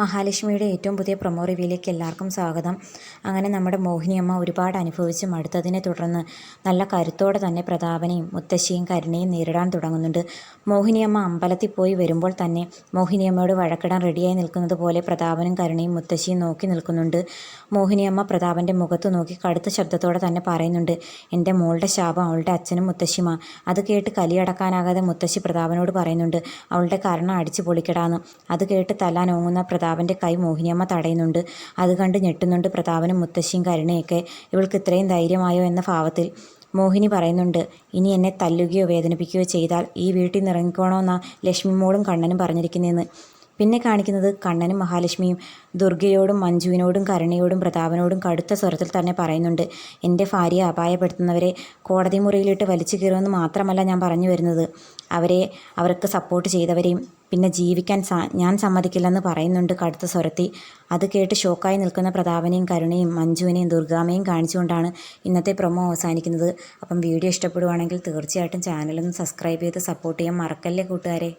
മഹാലക്ഷ്മിയുടെ ഏറ്റവും പുതിയ പ്രൊമോ റിവ്യൂയിലേക്ക് എല്ലാവർക്കും സ്വാഗതം. അങ്ങനെ നമ്മുടെ മോഹിനിയമ്മ ഒരുപാട് അനുഭവിച്ച് മടുത്തതിനെ തുടർന്ന് നല്ല കരുത്തോടെ തന്നെ പ്രതാപനെയും മുത്തശ്ശിയും കരുണയും നേരിടാൻ തുടങ്ങുന്നുണ്ട്. മോഹിനിയമ്മ അമ്പലത്തിൽ പോയി വരുമ്പോൾ തന്നെ മോഹിനിയമ്മയോട് വഴക്കിടാൻ റെഡിയായി നിൽക്കുന്നത് പോലെ പ്രതാപനും കരുണയും മുത്തശ്ശിയും നോക്കി നിൽക്കുന്നുണ്ട്. മോഹിനിയമ്മ പ്രതാപന്റെ മുഖത്ത് നോക്കി കടുത്ത ശബ്ദത്തോടെ തന്നെ പറയുന്നുണ്ട് എന്റെ മോളുടെ ശാപം അവളുടെ അച്ഛനും മുത്തശ്ശിമ. അത് കേട്ട് കലിയടക്കാനാകാതെ മുത്തശ്ശി പ്രതാപനോട് പറയുന്നുണ്ട് അവളുടെ കരണം അടിച്ചു പൊളിക്കടാന്ന്. അത് കേട്ട് തല്ലാനോങ്ങുന്ന പ്രതാപന്റെ കൈ മോഹിനിയമ്മ തടയുന്നുണ്ട്. അത് കണ്ട് ഞെട്ടുന്നുണ്ട് പ്രതാപനും മുത്തശ്ശിയും കരുണയൊക്കെ. ഇവൾക്ക് ഇത്രയും ധൈര്യമായോ എന്ന ഭാവത്തിൽ മോഹിനി പറയുന്നുണ്ട് ഇനി എന്നെ തല്ലുകയോ വേദനിപ്പിക്കുകയോ ചെയ്താൽ ഈ വീട്ടിൽ നിന്ന് ഇറങ്ങിക്കോണമെന്നാ ലക്ഷ്മി മോളും കണ്ണനും പറഞ്ഞിരിക്കുന്നതെന്ന് പിന്നെ കാണിക്കുന്നത് കണ്ണനും മഹാലക്ഷ്മിയും ദുർഗയോടും മഞ്ജുവിനോടും കരുണയോടും പ്രതാപനോടും കടുത്ത സ്വരത്തിൽ തന്നെ പറയുന്നുണ്ട് എന്റെ ഭാര്യയെ അപായപ്പെടുത്തുന്നവരെ കോടതി മുറിയിലിട്ട് വലിച്ചു കീറുമെന്ന് മാത്രമല്ല ഞാൻ പറഞ്ഞു വരുന്നത്. അവരെ അവർക്ക് സപ്പോർട്ട് ചെയ്തവരെയും പിന്നെ ജീവിക്കാൻ ഞാൻ സമ്മതിക്കില്ലെന്ന് പറയുന്നുണ്ട് കടുത്ത സ്വരത്തി അത് കേട്ട് ഷോക്കായി നിൽക്കുന്ന പ്രതാപനെയും കരുണയും മഞ്ജുവിനെയും ദുർഗാമയും കാണിച്ചുകൊണ്ടാണ് ഇന്നത്തെ പ്രൊമോ അവസാനിക്കുന്നത്. അപ്പം വീഡിയോ ഇഷ്ടപ്പെടുവാണെങ്കിൽ തീർച്ചയായിട്ടും ചാനലൊന്ന് സബ്സ്ക്രൈബ് ചെയ്ത് സപ്പോർട്ട് ചെയ്യാൻ മറക്കല്ലേ കൂട്ടുകാരെ.